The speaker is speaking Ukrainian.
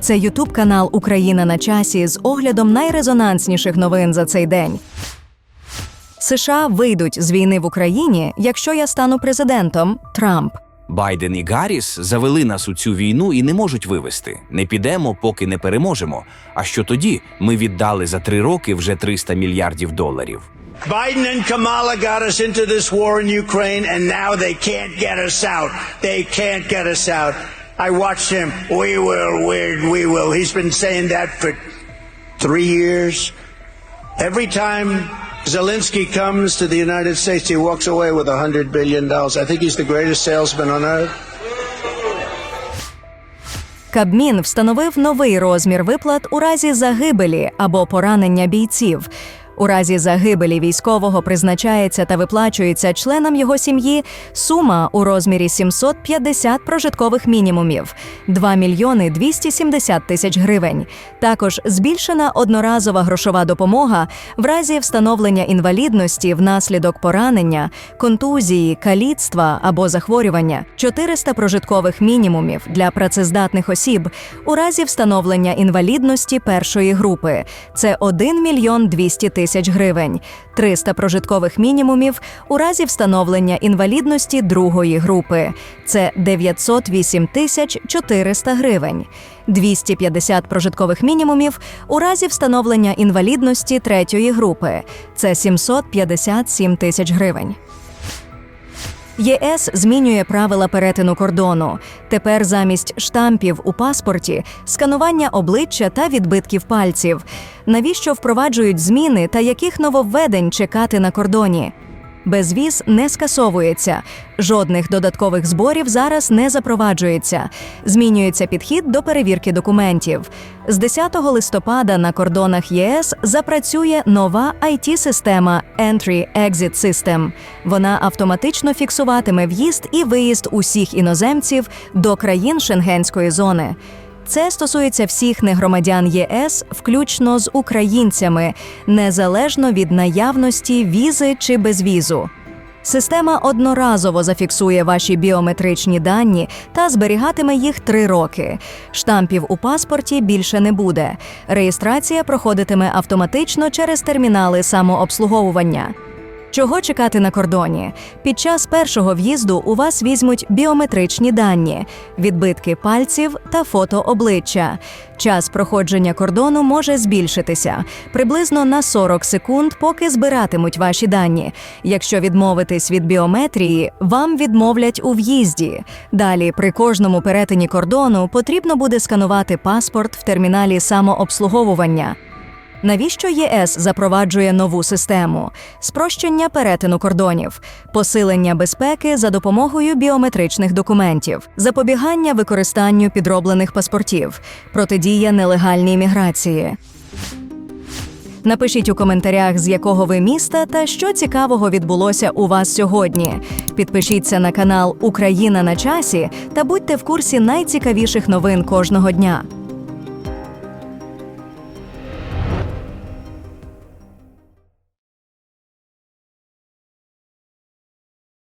Це Ютуб канал Україна на часі з оглядом найрезонансніших новин за цей день. США вийдуть з війни в Україні, якщо я стану президентом Трамп. Байден і Гарріс завели нас у цю війну і не можуть вивести. Не підемо, поки не переможемо. А що тоді? Ми віддали за три роки вже 300 мільярдів доларів. Biden and Kamala got us into this war in Ukraine, and now they can't get us out. They can't get us out. I watched him. We will, we, we will. He's been saying that for three years. Every time Zelensky comes to the United States, he walks away with a hundred billion dollars. I think he's the greatest salesman on earth. Кабмін встановив новий розмір виплат у разі загибелі або поранення бійців. У разі загибелі військового призначається та виплачується членам його сім'ї сума у розмірі 750 прожиткових мінімумів 2 мільйони 270 тисяч гривень. Також збільшена одноразова грошова допомога в разі встановлення інвалідності внаслідок поранення, контузії, каліцтва або захворювання 400 прожиткових мінімумів для працездатних осіб у разі встановлення інвалідності першої групи. Це 1 мільйон 200 тисяч гривень, 300 прожиткових мінімумів у разі встановлення інвалідності другої групи. Це 908 тисяч 400 гривень. 250 прожиткових мінімумів у разі встановлення інвалідності третьої групи. Це 757 тисяч гривень. ЄС змінює правила перетину кордону. Тепер замість штампів у паспорті сканування обличчя та відбитків пальців. Навіщо впроваджують зміни та яких нововведень чекати на кордоні? Безвіз не скасовується. Жодних додаткових зборів зараз не запроваджується. Змінюється підхід до перевірки документів. З 10 листопада на кордонах ЄС запрацює нова it система Entry-Exit System. Вона автоматично фіксуватиме в'їзд і виїзд усіх іноземців до країн Шенгенської зони. Це стосується всіх негромадян ЄС, включно з українцями, незалежно від наявності візи чи безвізу. Система одноразово зафіксує ваші біометричні дані та зберігатиме їх три роки. Штампів у паспорті більше не буде. Реєстрація проходитиме автоматично через термінали самообслуговування. Чого чекати на кордоні? Під час першого в'їзду у вас візьмуть біометричні дані, відбитки пальців та фото обличчя. Час проходження кордону може збільшитися приблизно на 40 секунд, поки збиратимуть ваші дані. Якщо відмовитись від біометрії, вам відмовлять у в'їзді. Далі, при кожному перетині кордону, потрібно буде сканувати паспорт в терміналі самообслуговування. Навіщо ЄС запроваджує нову систему? Спрощення перетину кордонів, посилення безпеки за допомогою біометричних документів, запобігання використанню підроблених паспортів, протидія нелегальній міграції. Напишіть у коментарях, з якого ви міста та що цікавого відбулося у вас сьогодні. Підпишіться на канал Україна на часі та будьте в курсі найцікавіших новин кожного дня.